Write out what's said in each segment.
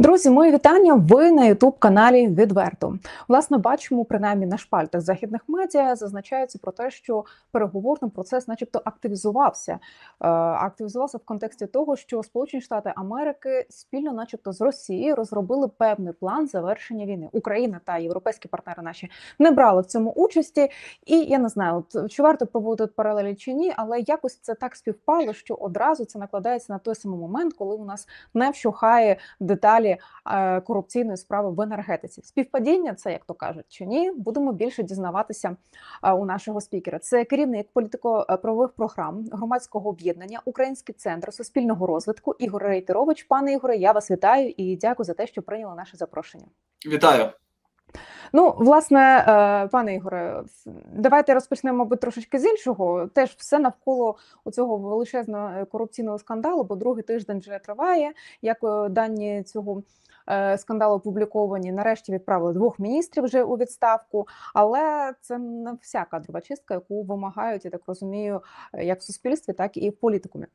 Друзі, мої вітання. Ви на Ютуб каналі Відверто. Власне, бачимо принаймні на шпальтах західних медіа зазначається про те, що переговорний процес, начебто, активізувався. Е, Активізувався в контексті того, що Сполучені Штати Америки спільно, начебто, з Росією розробили певний план завершення війни. Україна та європейські партнери наші не брали в цьому участі. І я не знаю, от, чи варто проводити паралелі чи ні, але якось це так співпало, що одразу це накладається на той самий момент, коли у нас не вщухає деталі е, корупційної справи в енергетиці. Співпадіння це, як то кажуть, чи ні, будемо більше дізнаватися е, у нашого спікера. Це керівник політико-правових програм громадського об'єднання Український центр суспільного розвитку Ігор Рейтерович. Пане Ігоре, я вас вітаю і дякую за те, що прийняли наше запрошення. Вітаю. Ну, власне, е, пане Ігоре, давайте розпочнемо, мабуть, трошечки з іншого. Теж все навколо цього величезного е, корупційного скандалу, бо другий тиждень вже триває. Як е, дані цього скандалу опубліковані, нарешті відправили двох міністрів вже у відставку. Але це не вся кадрова чистка, яку вимагають, я так розумію, як в суспільстві, так і в політикумі.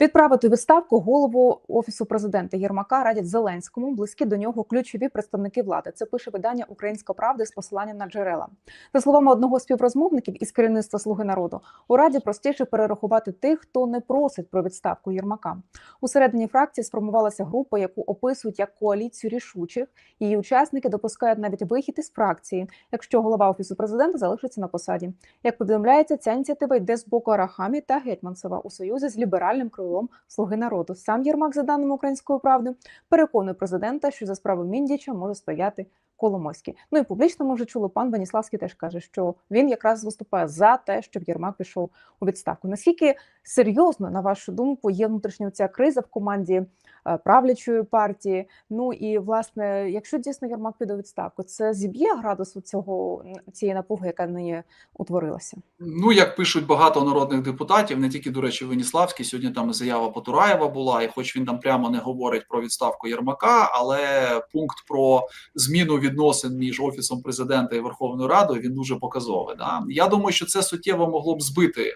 Відправити відставку голову офісу президента Єрмака радять Зеленському. Близькі до нього ключові представники влади. Це пише видання Українська правда з посиланням на джерела. За словами одного з співрозмовників із керівництва Слуги народу, у раді простіше перерахувати тих, хто не просить про відставку Єрмака. У середині фракції сформувалася група, яку описують як коаліцію рішучих. Її учасники допускають навіть вихід із фракції, якщо голова офісу президента залишиться на посаді. Як повідомляється, ця ініціатива йде з боку Арахамі та Гетьманцева у союзі з ліберальним крилом Слуги народу. Сам Єрмак, за даними української правди, переконує президента, що за справу Міндіча може стояти Коломойський. Ну і публічно ми вже чули, пан Ваніславський теж каже, що він якраз виступає за те, щоб Єрмак пішов у відставку. Наскільки серйозно, на вашу думку, є внутрішня ця криза в команді правлячої партії? Ну і власне, якщо дійсно Єрмак піде відставку, це зіб'є градус цього цієї напуги, яка нині утворилася? Ну, як пишуть багато народних депутатів, не тільки, до речі, Веніславський, сьогодні там заява Потураєва була, і хоч він там прямо не говорить про відставку Єрмака, але пункт про зміну відносин між офісом президента і Верховною Радою він дуже показовий. Да? Я думаю, що це суттєво могло б збити е,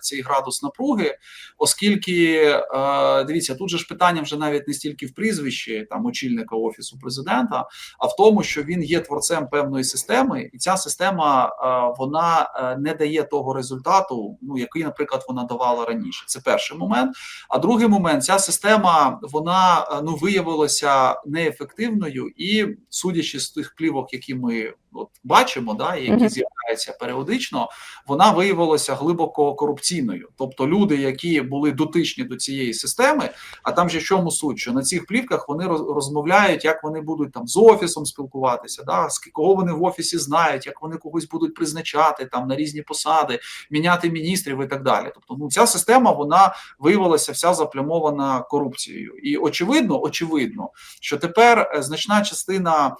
цей градус напруги, оскільки е, дивіться, тут же ж питання вже навіть не стільки в прізвищі там очільника офісу президента, а в тому, що він є творцем певної системи, і ця система е, вона е, не дає того результату, ну який, наприклад, вона давала раніше. Це перший момент. А другий момент, ця система вона е, ну виявилася неефективною, і судячи з тих плівок, які ми от бачимо, да які з'являються періодично, вона виявилася глибоко корупційною. Тобто люди, які були дотичні до цієї системи, а там же в чому суть, що на цих плівках вони роз- розмовляють, як вони будуть там з офісом спілкуватися, да, з кого вони в офісі знають, як вони когось будуть призначати там на різні посади, міняти міністрів і так далі. Тобто, ну ця система вона виявилася вся заплямована корупцією. І очевидно, очевидно, що тепер е, значна частина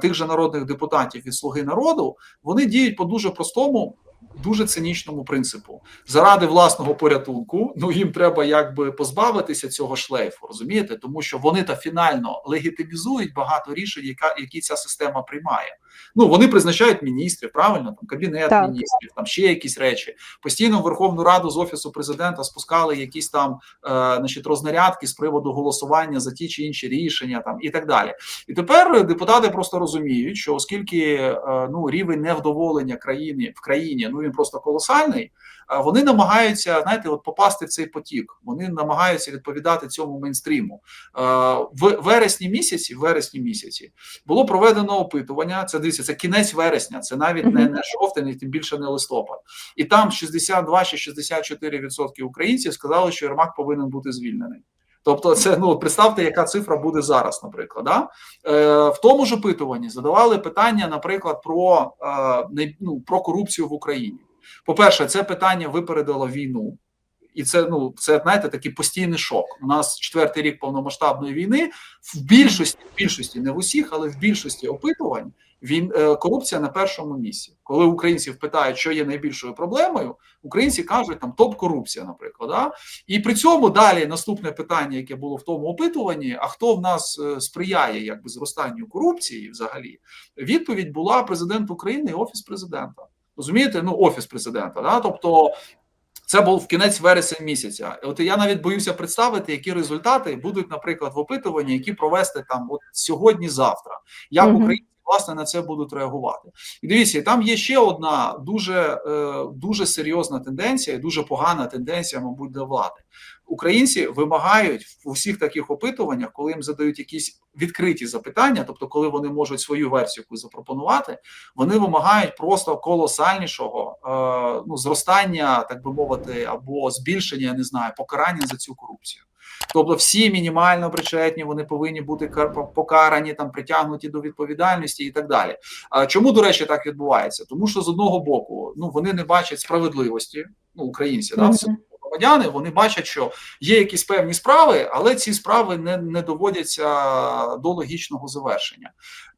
тих же народних депутатів від Слуги народу вони діють по дуже простому. Дуже цинічному принципу заради власного порятунку. Ну їм треба якби позбавитися цього шлейфу, розумієте, тому що вони та фінально легітимізують багато рішень, яка які ця система приймає. Ну вони призначають міністрів, правильно там кабінет Так. міністрів, там ще якісь речі. Постійно в Верховну Раду з офісу президента спускали якісь там е, значить, рознарядки з приводу голосування за ті чи інші рішення, там і так далі. І тепер депутати просто розуміють, що оскільки е, ну рівень невдоволення країни в країні ну він просто колосальний. е, Вони намагаються знаєте, от попасти в цей потік. Вони намагаються відповідати цьому мейнстріму. Е, В вересні місяці, в вересні місяці було проведено опитування. Це дивіться, це кінець вересня, це навіть не, не жовтень, і тим більше не листопад. І там 62 чи 64% українців сказали, що Єрмак повинен бути звільнений. Тобто, це ну представте, яка цифра буде зараз, наприклад. Да? Е, в тому ж опитуванні задавали питання, наприклад, про, е, ну, про корупцію в Україні. По-перше, це питання випередило війну, і це ну це знаєте такий постійний шок. У нас четвертий рік повномасштабної війни. В більшості, в більшості, не в усіх, але в більшості опитувань він е, корупція на першому місці. Коли українців питають, що є найбільшою проблемою, українці кажуть там топ корупція, наприклад. Да? І при цьому далі наступне питання, яке було в тому опитуванні: а хто в нас е, сприяє якби зростанню корупції взагалі? Відповідь була президент України і офіс президента. Розумієте, ну офіс президента, да? тобто Це був в кінець вересень місяця. От я навіть боюся представити, які результати будуть, наприклад, в опитуванні, які провести там от сьогодні-завтра. Як Мгм. українці власне на це будуть реагувати? І дивіться, там є ще одна дуже, е, дуже серйозна тенденція, дуже погана тенденція, мабуть, для влади. Українці вимагають в усіх таких опитуваннях, коли їм задають якісь відкриті запитання, тобто, коли вони можуть свою версію запропонувати, вони вимагають просто колосальнішого е, ну, зростання, так би мовити, або збільшення, я не знаю, покарання за цю корупцію. Тобто, всі мінімально причетні, вони повинні бути кар- покарані, там притягнуті до відповідальності і так далі. А чому, до речі, так відбувається? Тому що з одного боку, ну вони не бачать справедливості, ну українці, да, в цьому громадяни, вони бачать, що є якісь певні справи, але ці справи не, не доводяться до логічного завершення.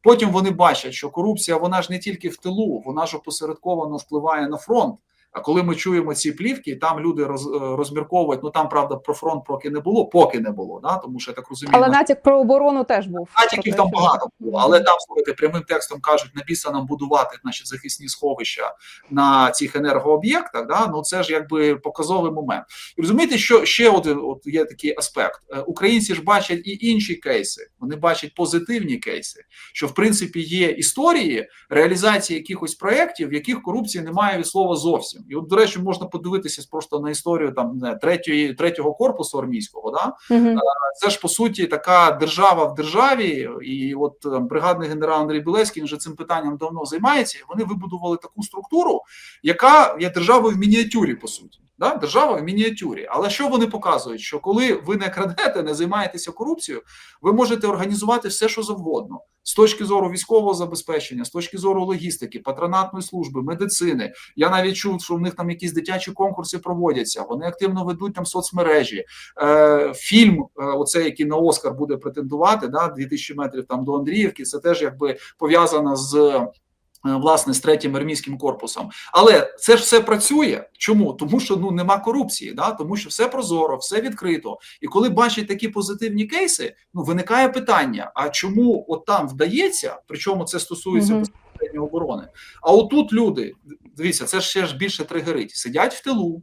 Потім вони бачать, що корупція вона ж не тільки в тилу, вона ж опосередковано впливає на фронт. А коли ми чуємо ці плівки, там люди роз, е, розмірковують. Ну там правда про фронт поки не було, поки не було. Да? Тому що я так розумію, Але на- натяк про оборону теж був. Натяків там багато було, але там слухайте, прямим текстом кажуть, на біса нам будувати значить, захисні сховища на цих енергооб'єктах. Да? Ну це ж якби показовий момент. І розумієте, що ще один от є такий аспект. Е, Українці ж бачать і інші кейси. Вони бачать позитивні кейси, що в принципі є історії реалізації якихось проєктів, в яких корупції немає від слова зовсім. І от, до речі, можна подивитися просто на історію там не третьої третього корпусу армійського. Да? Угу. це ж по суті така держава в державі, і от е, бригадний генерал Андрій Білецький він вже цим питанням давно займається. Вони вибудували таку структуру, яка є державою в мініатюрі, по суті. Да? Держава в мініатюрі. Але що вони показують? Що коли ви не крадете, не займаєтеся корупцією, ви можете організувати все, що завгодно. З точки зору військового забезпечення, з точки зору логістики, патронатної служби, медицини. Я навіть чув, що в них там якісь дитячі конкурси проводяться. Вони активно ведуть там соцмережі. Е, фільм, е, оцей, який на Оскар буде претендувати, да, 2000 метрів там до Андріївки, це теж якби пов'язано з. Е, Власне, з третім армійським корпусом, але це ж все працює. Чому? Тому що ну нема корупції, да тому що все прозоро, все відкрито. І коли бачать такі позитивні кейси, ну виникає питання: а чому от там вдається? Причому це стосується безпосередньо оборони. А отут люди, дивіться, це ж ще ж більше тригерить. Сидять в тилу,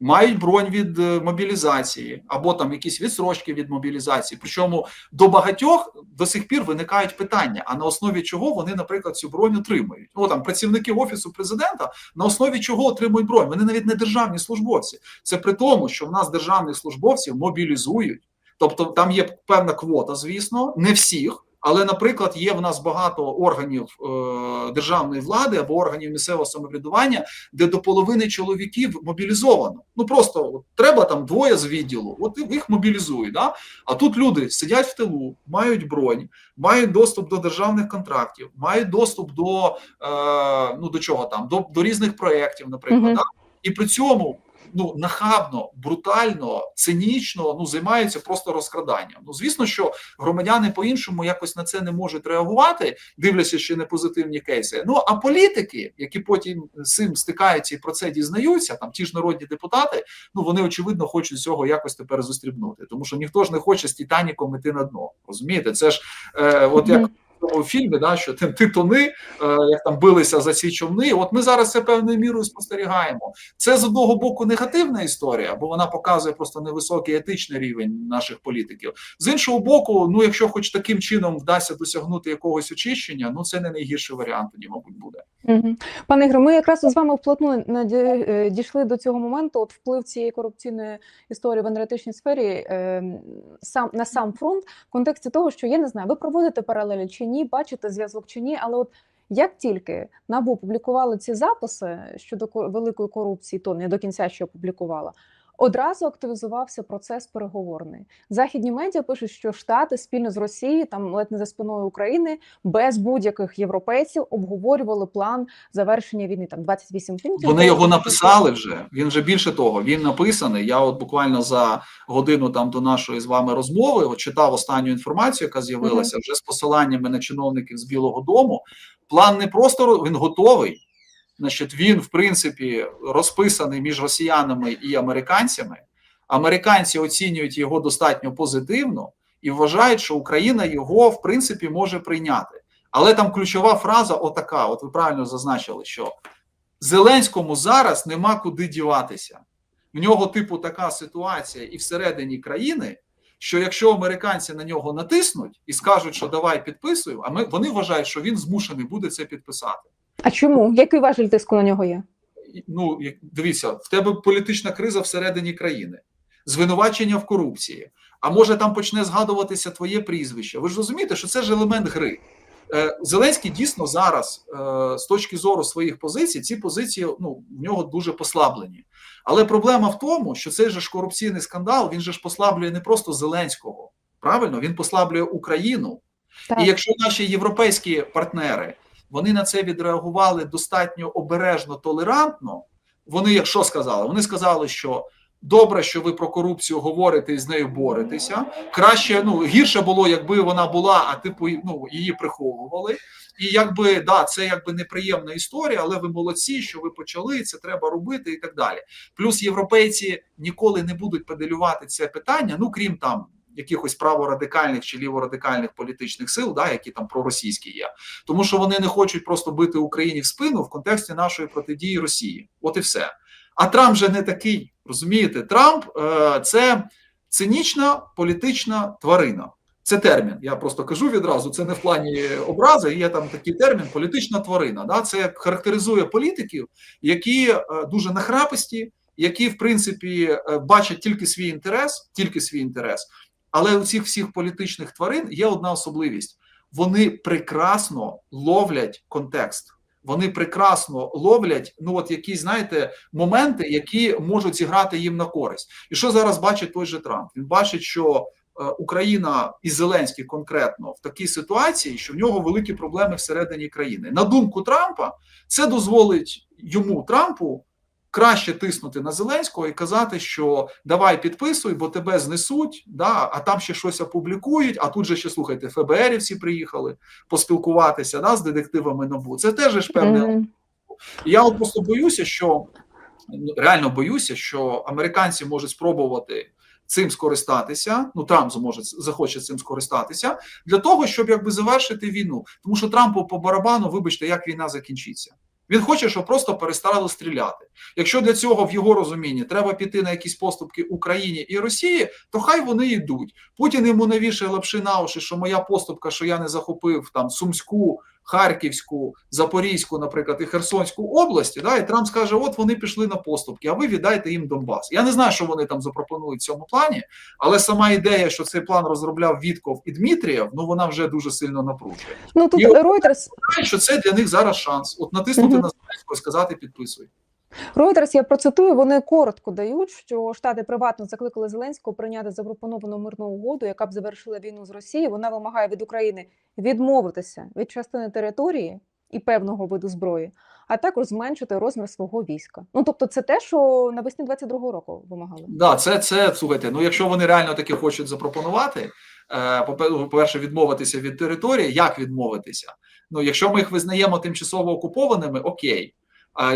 мають бронь від е, мобілізації або там якісь відсрочки від мобілізації. Причому до багатьох до сих пір виникають питання: а на основі чого вони, наприклад, цю бронь отримують? Ну там працівники офісу президента на основі чого отримують бронь? Вони навіть не державні службовці. Це при тому, що в нас державних службовців мобілізують. Тобто там є певна квота, звісно, не всіх. Але, наприклад, є в нас багато органів е, державної влади або органів місцевого самоврядування, де до половини чоловіків мобілізовано. Ну просто от, треба там двоє з відділу, от їх мобілізують. Да? А тут люди сидять в тилу, мають бронь, мають доступ до державних контрактів, мають доступ до е, ну до чого там, до, до різних проєктів, наприклад. Мгм. Да? І при цьому ну нахабно, брутально, цинічно ну займаються просто розкраданням. Ну звісно, що громадяни по-іншому якось на це не можуть реагувати, дивлячись ще не позитивні кейси. Ну а політики, які потім цим стикаються і про це дізнаються, там ті ж народні депутати, ну вони очевидно хочуть цього якось тепер зустрібнути, тому що ніхто ж не хоче з Титаніком іти на дно. Розумієте, це ж е, от як. Цьому фільмі, да, що ти, тони, е, як там билися за ці човни. От ми зараз це певною мірою спостерігаємо. Це з одного боку негативна історія, бо вона показує просто невисокий етичний рівень наших політиків. З іншого боку, ну якщо хоч таким чином вдасться досягнути якогось очищення, ну це не найгірший варіант, тоді, мабуть, буде. Пане Ігоре, ми якраз з вами вплотну наді- е, дійшли до цього моменту. От вплив цієї корупційної історії в енергетичній сфері е, сам на сам фронт в контексті того, що я не знаю, ви проводите паралелі чи ні, бачите зв'язок чи ні, але от. Як тільки НАБУ публікували ці записи щодо великої корупції, то не до кінця ще опублікувала, одразу активізувався процес переговорний. Західні медіа пишуть, що Штати спільно з Росією, там ледь не за спиною України, без будь-яких європейців обговорювали план завершення війни. Там 28 пунктів. Вони його написали вже. Він вже більше того, він написаний. Я от буквально за годину там до нашої з вами розмови от читав останню інформацію, яка з'явилася вже з посиланнями на чиновників з Білого Дому. План не просто він готовий. Значить, він, в принципі, розписаний між росіянами і американцями. Американці оцінюють його достатньо позитивно і вважають, що Україна його в принципі може прийняти. Але там ключова фраза отака: от ви правильно зазначили, що Зеленському зараз нема куди діватися. В нього, типу, така ситуація і всередині країни, що якщо американці на нього натиснуть і скажуть, що давай підписуємо, а ми вони вважають, що він змушений буде це підписати. А чому? Який важель тиску на нього є? Ну, дивіться, в тебе політична криза всередині країни, звинувачення в корупції. А може там почне згадуватися твоє прізвище. Ви ж розумієте, що це ж елемент гри. Е, Зеленський дійсно зараз, е, з точки зору своїх позицій, ці позиції ну, в нього дуже послаблені. Але проблема в тому, що цей же ж корупційний скандал він же ж послаблює не просто Зеленського. Правильно, він послаблює Україну. Так. І якщо наші європейські партнери вони на це відреагували достатньо обережно, толерантно, вони як що сказали? Вони сказали, що добре, що ви про корупцію говорите і з нею боретеся. Краще, ну гірше було, якби вона була, а типу ну, її приховували. І якби да, це якби неприємна історія, але ви молодці, що ви почали, це треба робити і так далі. Плюс європейці ніколи не будуть педелювати це питання, ну крім там якихось праворадикальних чи ліворадикальних політичних сил, да, які там проросійські є, тому що вони не хочуть просто бити Україні в спину в контексті нашої протидії Росії. От і все. А Трамп же не такий. Розумієте, Трамп е, це цинічна політична тварина. Це термін. Я просто кажу відразу. Це не в плані образи. Є там такий термін політична тварина. Да? Це характеризує політиків, які е, дуже нахраписті, які в принципі е, бачать тільки свій інтерес, тільки свій інтерес. Але у цих всіх політичних тварин є одна особливість: вони прекрасно ловлять контекст. Вони прекрасно ловлять ну от якісь, знаєте, моменти, які можуть зіграти їм на користь. І що зараз бачить той же Трамп? Він бачить, що е, Україна і Зеленський конкретно в такій ситуації, що в нього великі проблеми всередині країни. На думку Трампа, це дозволить йому Трампу краще тиснути на Зеленського і казати, що давай підписуй, бо тебе знесуть, да, а там ще щось опублікують. А тут же ще слухайте, ФБРівці приїхали поспілкуватися да, з детективами НАБУ. Це теж ж певне. Мгм. І Я от просто боюся, що реально боюся, що американці можуть спробувати цим скористатися. Ну Трамп зможе захоче цим скористатися для того, щоб якби завершити війну. Тому що Трампу по барабану, вибачте, як війна закінчиться. Він хоче, щоб просто перестали стріляти. Якщо для цього в його розумінні треба піти на якісь поступки Україні і Росії, то хай вони йдуть. Путін йому навіше лапши на уші, що моя поступка, що я не захопив там Сумську, Харківську, Запорізьку, наприклад, і Херсонську області, да, і Трамп скаже: от вони пішли на поступки, а ви віддайте їм Донбас. Я не знаю, що вони там запропонують в цьому плані, але сама ідея, що цей план розробляв Вітков і Дмитрієв, ну вона вже дуже сильно напружує. Ну тут Reuters, що це для них зараз шанс. От натиснути Мгм. на Зеленського і сказати підписуй. Reuters, я процитую, вони коротко дають, що штати приватно закликали Зеленського прийняти запропоновану мирну угоду, яка б завершила війну з Росією. Вона вимагає від України відмовитися від частини території і певного виду зброї, а також зменшити розмір свого війська. Ну тобто, це те, що навесні 22-го року вимагали. Да, це, це слухайте. Ну, якщо вони реально таки хочуть запропонувати, е, по-перше, відмовитися від території, як відмовитися? Ну, якщо ми їх визнаємо тимчасово окупованими, окей.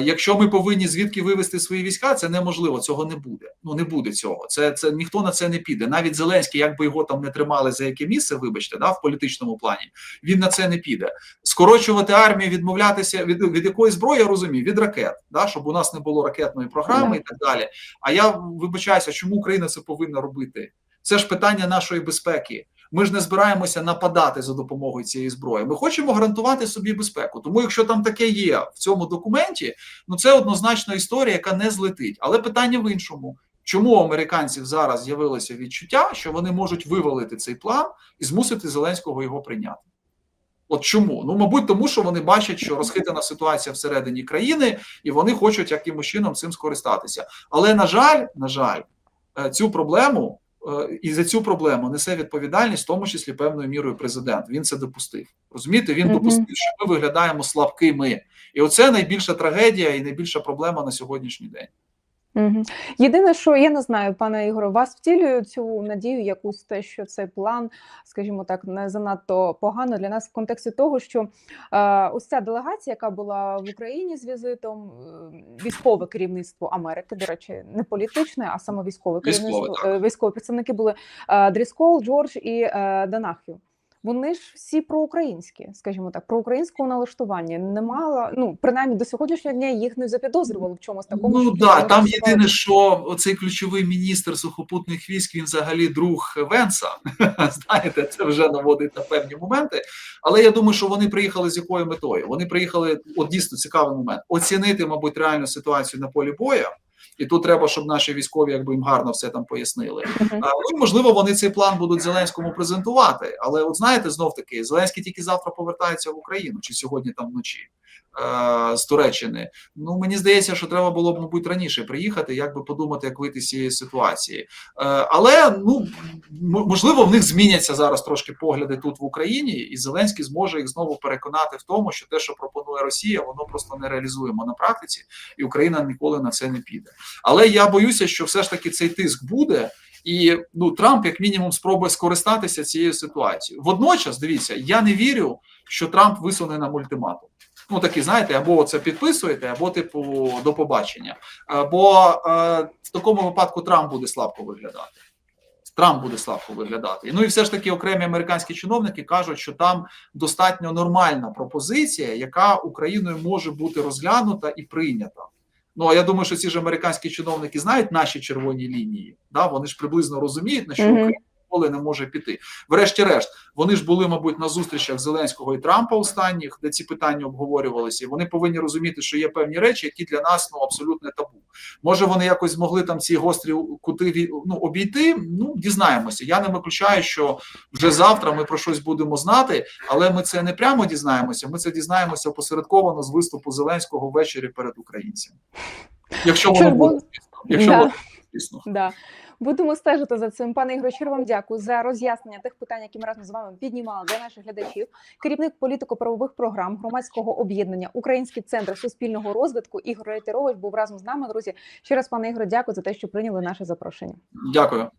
Якщо ми повинні звідки вивести свої війська, це неможливо. Цього не буде. Ну не буде цього. Це це ніхто на це не піде. Навіть Зеленський, як би його там не тримали за яке місце, вибачте, да, в політичному плані, він на це не піде. Скорочувати армію, відмовлятися від, від якої зброї, я розумію, від ракет, да, щоб у нас не було ракетної програми Да. і так далі. А я вибачаюся, чому Україна це повинна робити? Це ж питання нашої безпеки. Ми ж не збираємося нападати за допомогою цієї зброї. Ми хочемо гарантувати собі безпеку. Тому, якщо там таке є в цьому документі, ну це однозначно історія, яка не злетить. Але питання в іншому. Чому у американців зараз з'явилося відчуття, що вони можуть вивалити цей план і змусити Зеленського його прийняти? От чому? Ну, мабуть, тому що вони бачать, що розхитана ситуація всередині країни, і вони хочуть якимось чином цим скористатися. Але на жаль, на жаль, е, цю проблему і за цю проблему несе відповідальність, в тому числі певною мірою президент. Він це допустив. Розумієте, він допустив, що ми виглядаємо слабкими, і оце найбільша трагедія і найбільша проблема на сьогоднішній день. Угу. Єдине, що я не знаю, пане Ігоре, вас втілює цю надію, якусь те, що цей план, скажімо так, не занадто погано для нас в контексті того, що е, ось ця делегація, яка була в Україні з візитом, е, військове керівництво Америки, до речі, не політичне, а саме військове керівництво. е, Військові представники були е, Дріскол, Джордж і е, Данахю. Вони ж всі проукраїнські, скажімо так, проукраїнського налаштування. Немало, ну принаймні до сьогоднішнього дня їх не запідозрювали в чомусь такому. Ну да, там єдине, що оцей ключовий міністр сухопутних військ, він взагалі друг Венса. Знаєте, це вже наводить на певні моменти. Але я думаю, що вони приїхали з якою метою? Вони приїхали, от дійсно цікавий момент, оцінити, мабуть, реальну ситуацію на полі бою. І тут треба, щоб наші військові якби їм гарно все там пояснили. А, Ну, і, можливо, вони цей план будуть Зеленському презентувати. Але от знаєте, знов таки, Зеленський тільки завтра повертається в Україну, чи сьогодні там вночі з Туреччини. Ну мені здається, що треба було б, мабуть, раніше приїхати, як би подумати, як вийти з цієї ситуації. Е, але ну можливо, в них зміняться зараз трошки погляди тут в Україні, і Зеленський зможе їх знову переконати в тому, що те, що пропонує Росія, воно просто не реалізуємо на практиці, і Україна ніколи на це не піде. Але я боюся, що все ж таки цей тиск буде. І ну Трамп, як мінімум, спробує скористатися цією ситуацією. Водночас, дивіться, я не вірю, що Трамп висуне нам ультиматум. Ну такі, знаєте, або це підписуєте, або типу до побачення. Бо е, в такому випадку Трамп буде слабко виглядати. Трамп буде слабко виглядати. Ну і все ж таки окремі американські чиновники кажуть, що там достатньо нормальна пропозиція, яка Україною може бути розглянута і прийнята. Ну а я думаю, що ці ж американські чиновники знають наші червоні лінії. Да? Вони ж приблизно розуміють, на що Україна ніколи не може піти. Врешті-решт, вони ж були, мабуть, на зустрічах Зеленського і Трампа останніх, де ці питання обговорювалися. І вони повинні розуміти, що є певні речі, які для нас ну абсолютно табу. Може, вони якось змогли там ці гострі кути ну, обійти. Ну дізнаємося. Я не виключаю, що вже завтра ми про щось будемо знати, але ми це не прямо дізнаємося. Ми це дізнаємося опосередковано з виступу Зеленського ввечері перед українцями. Якщо воно буде, якщо Да. Звісно. Да. Будемо стежити за цим. Пане Ігрочір, вам дякую за роз'яснення тих питань, які ми разом з вами піднімали для наших глядачів. Керівник політико-правових програм громадського об'єднання Український центр суспільного розвитку Ігор Рейтерович був разом з нами. Друзі, ще раз, пане Ігоре, дякую за те, що прийняли наше запрошення. Дякую.